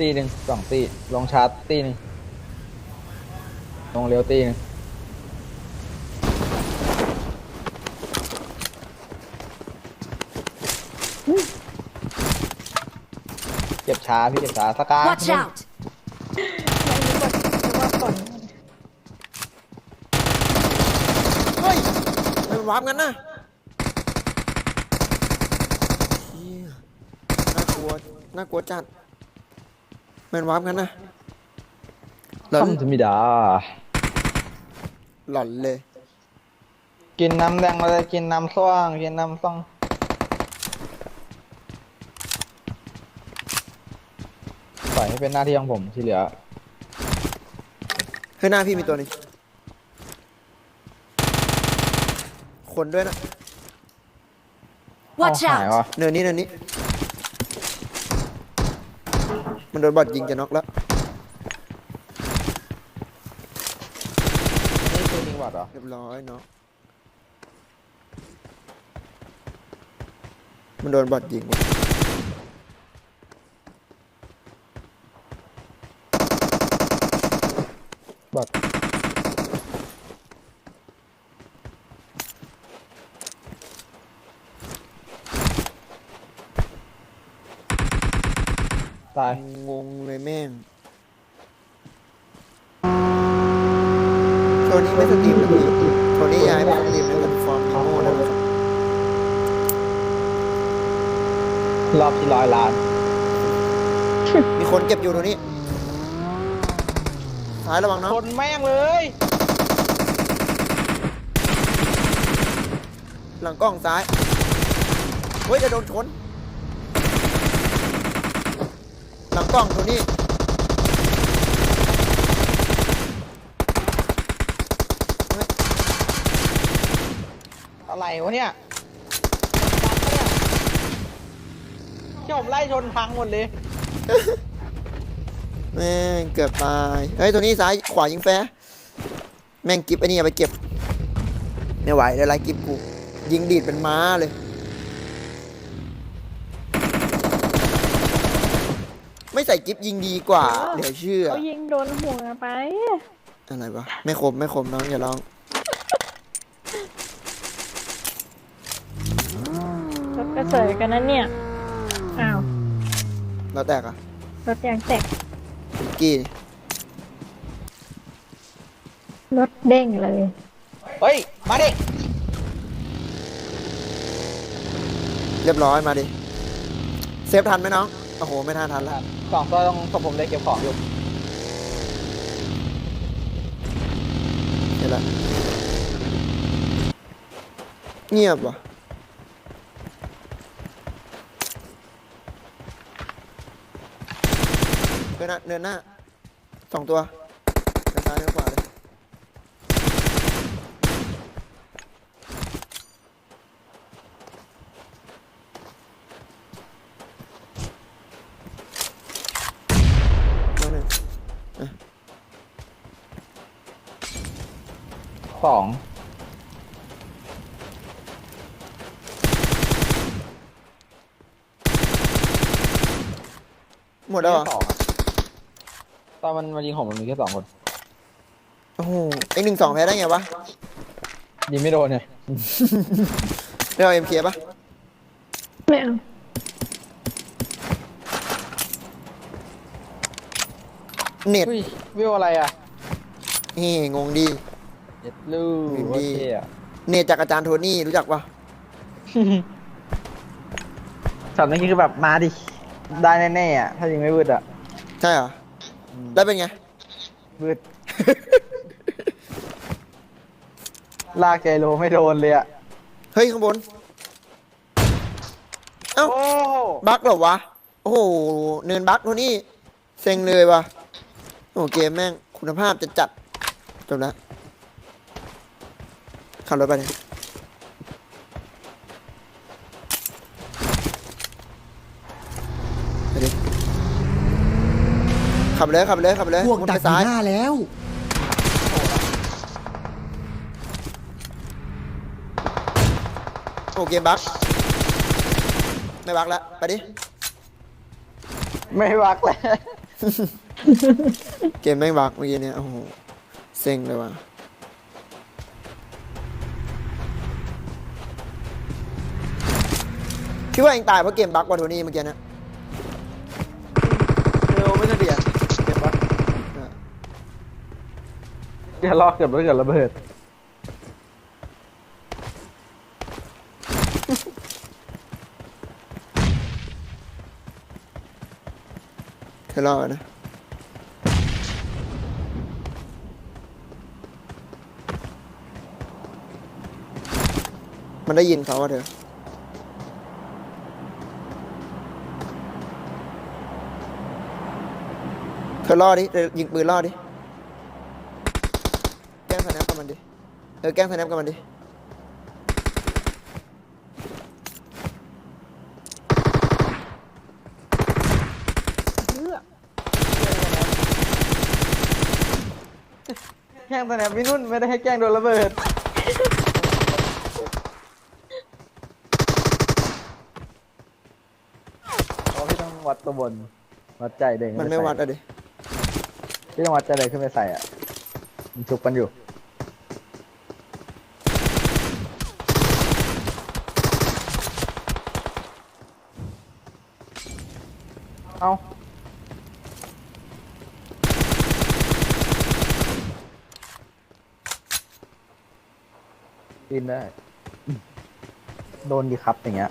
ตีหนึ่งสองตี ลงชาร์จตีหนึ่งลงเร็วตีหนึ่งเก็บช้าพี่เก็บช้าสกา Watch out! เฮ้ยทำไมันวาร์ปงั้นน่ะเหี้ยน่ากลัว น่ากลัวจัด แมันวาร์ปงั้นน่ะหลอนทำธรรมดา หลอนเลย กินน้ำแดงมาเลยกินน้ำส้วงกินน้ำส้งปล่อยให้เป็นหน้าที่ของผมที่เหลือเฮ้ยหน้าพี่มีตัวหนึงคนด้วยนะ Watch เอาหาย out! วะ เนินนี้เนินนี้ มันโดนบอดยิงจะน็อกแล้วนี่คือจริงหวัดเหรอเรียบร้อยเนาะมันโดนบอดยิงว่ะ บอดตาย งงเลยแม่งโทนี่ไม่สตรีมแล้วพี่โทนี่ย้ายไปสตรีมในแพลตฟอร์มนีโม่แล้วนะครับ ร อบที่ร้อยล้าน มีคนเก็บอยู่โทนี่ซ้ายระวังเนาะคนแม่งเลย หลังกล้องซ้าย เฮ้ยจะโดนชน หลังกล้องโทนี่อะไรวะเนี่ย ที่ผมไล่ชนพังหมดเลยแม่งเกือบตายเฮ้ยตัวนี้ซ้ายขวายิงแฟร์แม่งกิฟไอ้นี่เอาไปเก็บไม่ไหวเลยไรกิฟกูยิงดีดเป็นม้าเลยไม่ใส่กิฟยิงดีกว่า เดี๋ยวเชื่อเขายิงโดนหัวไป อะไรวะ ไม่คมไม่คมน้องอย่าร้องรถกระเสยกันนั้นเนี่ย อ้าวแล้วแตกอะรถยางแตกกี้รถเด้งเลย เฮ้ย มาดิ เรียบร้อยมาดิ เซฟทันไหมน้อง โอ้โห ไม่ทันทันแล้ว สองตัวต้องศพผมเลยเก็บของอยู่เห็นแล้วเงียบว่ะ เดินหน้าเดินหน้าสองตัวเดินซ้ายเดินขวาเลยมาหนึ่งสองหมดแล้วเหรอ สองอะ ตอนมันมายิงผมมันมีแค่สองคน โอ้โหไอหนึ่งสองแพ้ได้ไงวะยิงไม่โดนเนี่ยได้เอาเอ็มเคปะไม่เอาเน็ตอุ้ยวิวอะไรอะนี่งงดี เจ็ดลูกวิวโอดีเคอะเน็ตจากอาจารย์โทนี่รู้จักปะช็อตเมื่อกี้คือแบบมาดิ ได้แน่ๆอะ ถ้ายิงไม่วืดอะ ใช่เหรอ แล้วเป็นไงวืด ลากใจโลไม่โดนเลยอะเฮ้ยข้างบน เอ้า โอ้โหบั๊กเหรอวะ โอ้โห เนินบั๊กโทนี่เซ็งเลยวะโอ้โหเกมแม่ง คุณภาพจะจัดจบแล้วขับรถไปเลยไปดิ ขับไปเลยขับไปเลยขับไปเลยพวกมุดดัไปกอซ้ายู่ยหน้าแล้ว โอ้เกมบั๊กไม่บั๊กแล้วไปดิไม่วักเลยเกมแม่งบักเมื่อกี้เนี่ยโอ้โหเซ็งเลยว่ะคิดว่าเองตายเพราะเกมบักว่ะโทนี่เมื่อกี้นะ เร็วไม่ใช่เดียเก็บวะ เออ อย่าลอกเกิดไม่เกิดระเบิด เธอรอดนะ มันได้ยินเขาว่าเธอ เธอล่อดิเธอยิงปืนล่อดิกล้งสแนปกับ มันดิ เออแกล้งสแนปกับมันดิแกล้งสแนปพี่นุ่นไม่ได้ให้แกล้งโดนระเบิด เพราะพี่ต้องวัดตัวบน วัดใจเด้งมันไม่วัดอะดิ พี่ต้องวัดใจเด้งขึ้นไปใส่อะ มันชุบกันอยู่ เอาปีนได้ โดนดีครับอย่างเงี้ย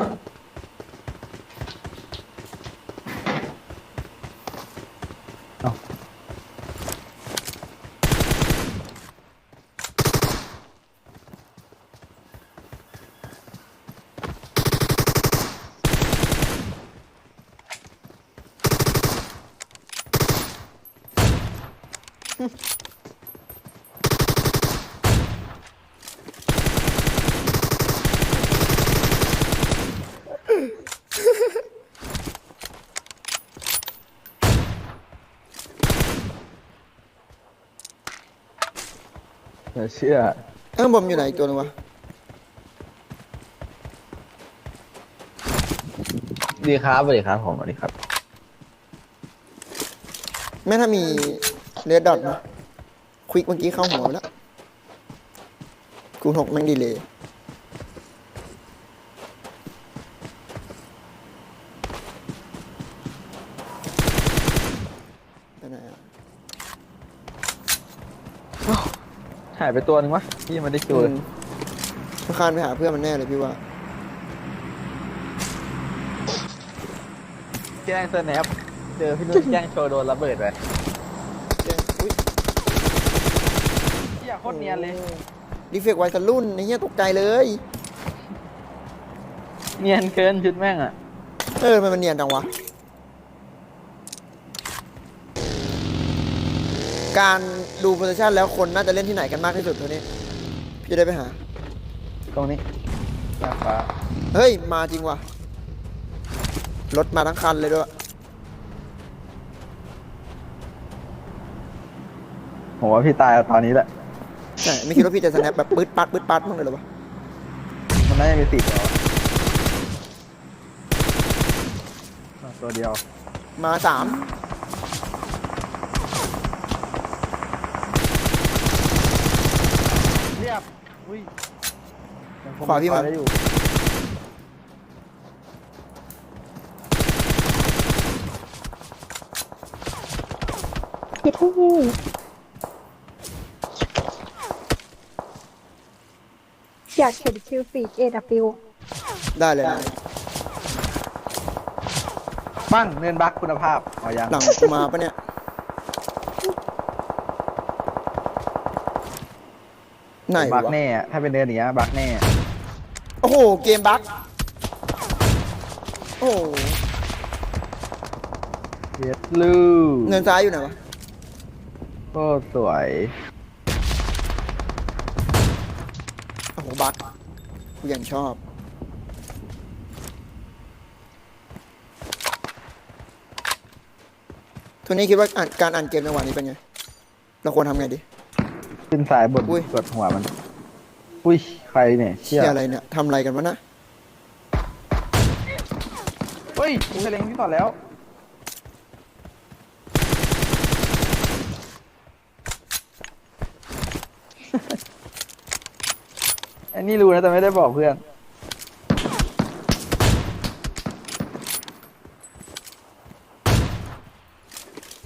อย่าเชื่อข้างบนอยู่ไหนอีกตัวหนึงวะ ดีครับสวัสดีครับผมสวัสดีครับ แม่ถ้ามี เรดดอทนะควิกเมื่อกี้เข้าหัวไปแล้วคูณหกแม่งดีเลยไปไหนอะหายไปตัวหนึงวะพี่ยังไม่ได้ดูเลยอืมมันคานไปหาเพื่อนมันแน่เลยพี่ว่าแกล้งสแนปเจอพี่นุ่นแกล้งโชว์โดนระเบิดไป แจ้งอุ๊ย อยาก โคตรเนียนเลย ดีเฟกต์ไวซ์รุ่นไอ้เหี้ยตกใจเลย เนียนเกินชุดแม่งอะ เออทำไมันมันเนียนจังวะ การดูโพซิชันแล้วคนน่าจะเล่นที่ไหนกันมากที่สุดตัวนี้ พี่จะได้ไปหา ตรงนี้หน้าฟ้าเฮ้ย มาจริงว่ะ รถมาทั้งคันเลยด้วย ผมว่าพี่ตายเอาตอนนี้แหละ ใช่ไม่คิดว่าพี่จะสแนปแบบปื๊ดปัดปื๊ดปัดมั้างเลยเหรอวะมันน่าจะมีติดแล้วอะตัวเดียว มาสามเรียบอุ้ยยังคงขวาพี่มา ได้อยู่พี่ที่ อยากเห็นคิวฟีก AW ได้เลยนะปั้งเนินบักคุณภาพเอายังหลังกูมาปะเนี่ย ไหนบักวะแน่อะถ้าเป็นเนินอย่างเงี้ยบักแน่ โอ้โห เกมบั๊กโอ้โหเย็ดลูเงินซ้ายอยู่ไหนวะ โคตรสวย โอ้โหบั๊กกูยังชอบ ทุนนี้คิดว่าอ่านการอ่านเกมจังหวะนี้เป็นไง เราควรทำไงดี ขึ้นสายบนอุ้ย กดหัวมัน อุ้ย ใครเนี่ยเชี่ยอะไรเนี่ยทำอะไรกันวะนะ เฮ้ยกูเล็งที่ต่อแล้ว อันนี้รู้นะแต่ไม่ได้บอกเพื่อน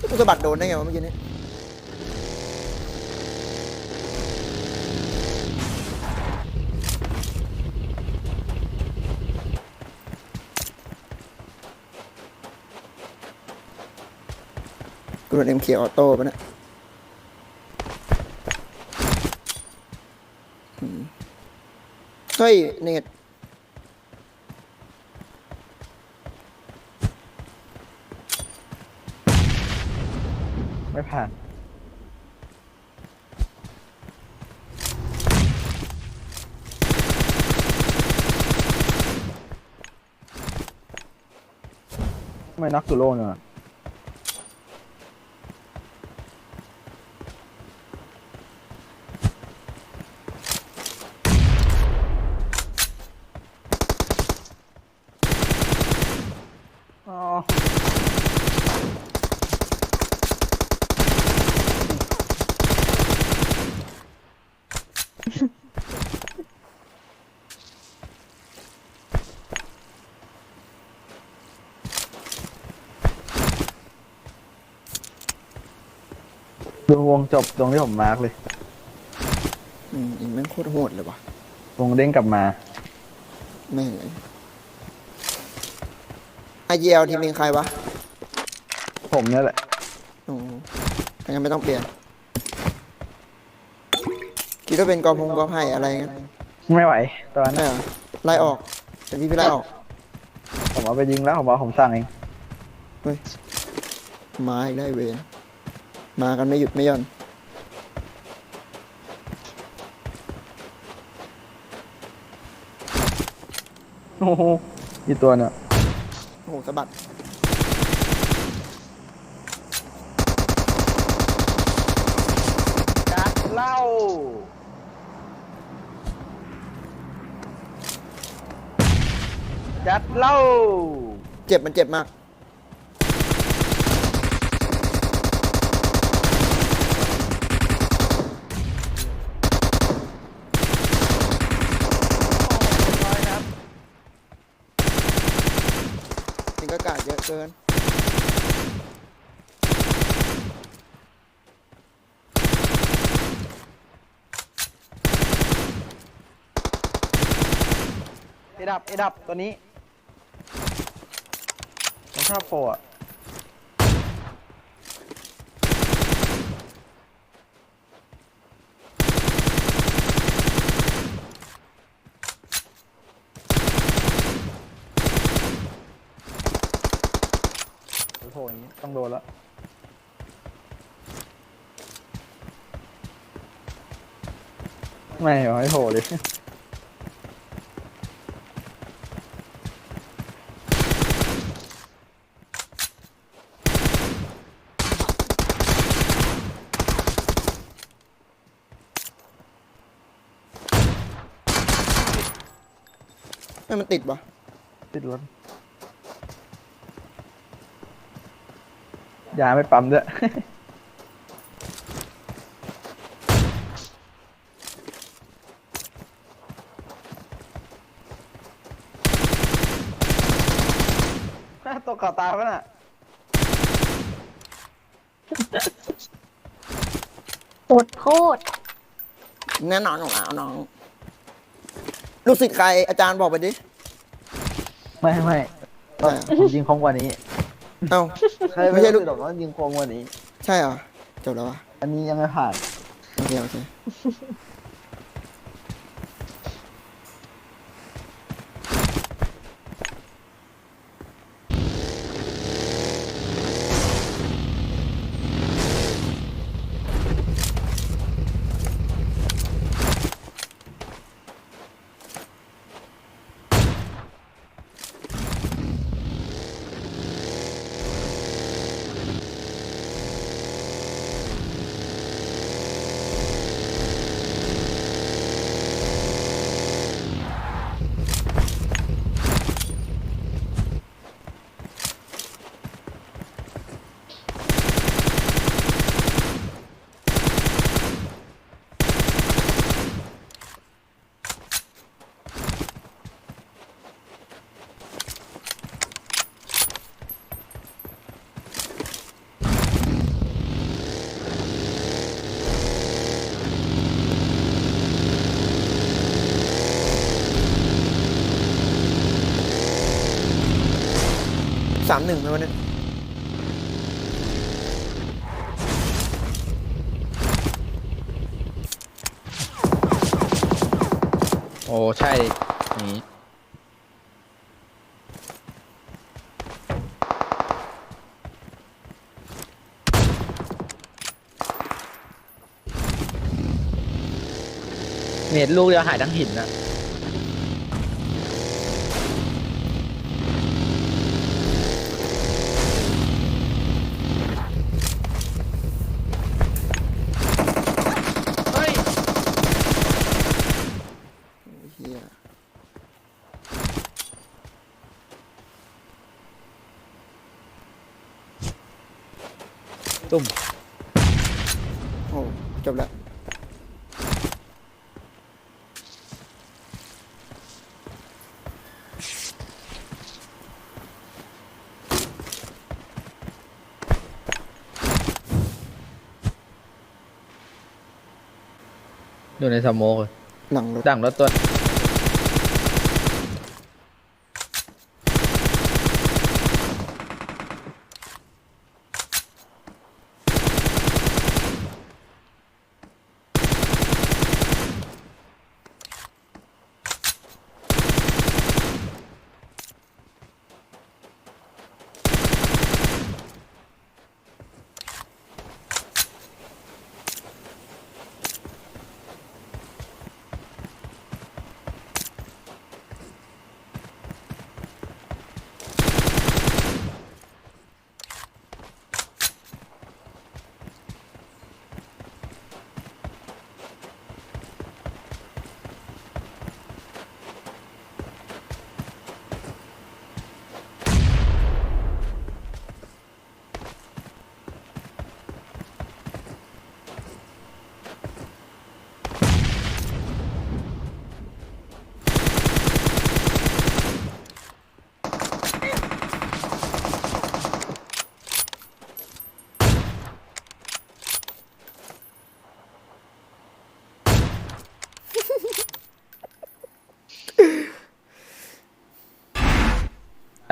กูสะบัดโดนได้ไงวะเมื่อกี้นี้กูโดนเอ็มเคออโต้ปะเนี่ยอืม เฮ้ยเนตไม่ผ่าน ไม่นักสุโลเนี่ย อ๋อ ดู วงจบตรงที่ผมมาร์กเลย อืมอีกแม่งโคตรโหดเลยว่ะวงเด้งกลับมา แม่งเลยไอเยลทีมเองใครวะผมเนี่ยแหละ โอ้ถ้างั้นไม่ต้องเปลี่ยน คิดว่าเป็นกอพงกอไผ่อะไรงั้นไม่ไหว ตอนนั้นใช่เหรอไล่ออกเป็นพี่พี่ไล่ออกผมเอาไปยิงแล้วผมเอาผมสั่งเอง มาอีกได้เวร มากันไม่หยุดไม่หย่อนโอ้โหกี่ตัวเนี่ยโอ้โหสะบัดจัดเหล้าจัดเหล้าเจ็บมันเจ็บมาก เกินเอดับเอดับตัวนี้มันชอบโปรอะโอ้โหอย่างนี้ ต้องโดนแล้วไม่เหรอไม่โผล่เลยไม่มันติดปะติดรถ ยาไม่ปั๊มด้วยตกเก่าตาปะน่ะโหดโคตรแน่นอนของเราน้อง ลูกศิษย์ใครอาจารย์บอกไปดิ ไม่ไม่ต้องผมยิงคมกว่านี้ เอ้า ใครไม่ใช่ลูกหรอกว่ายิงคมกว่านี้ ใช่เหรอจบแล้ววะอันนี้ยังไม่ผ่านโอเคโอเคามหนึ่งไหมวันนี้โอ้ใช่นี่เน็ตลูกเดียวหายทั้งหินนะ เฮ้ย เฮีย ตุ่มโอ้จบแล้วอยู่ในสโ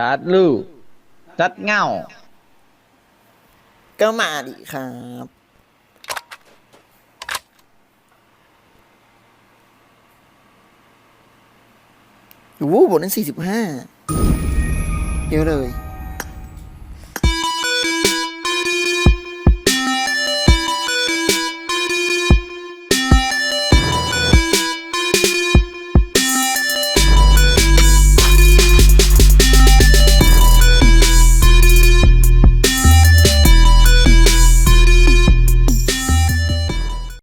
ตัดลูกจัดเงาก็มาดิครับ โอ้โหบทนั้นสี่สิบห้าเยอะเลย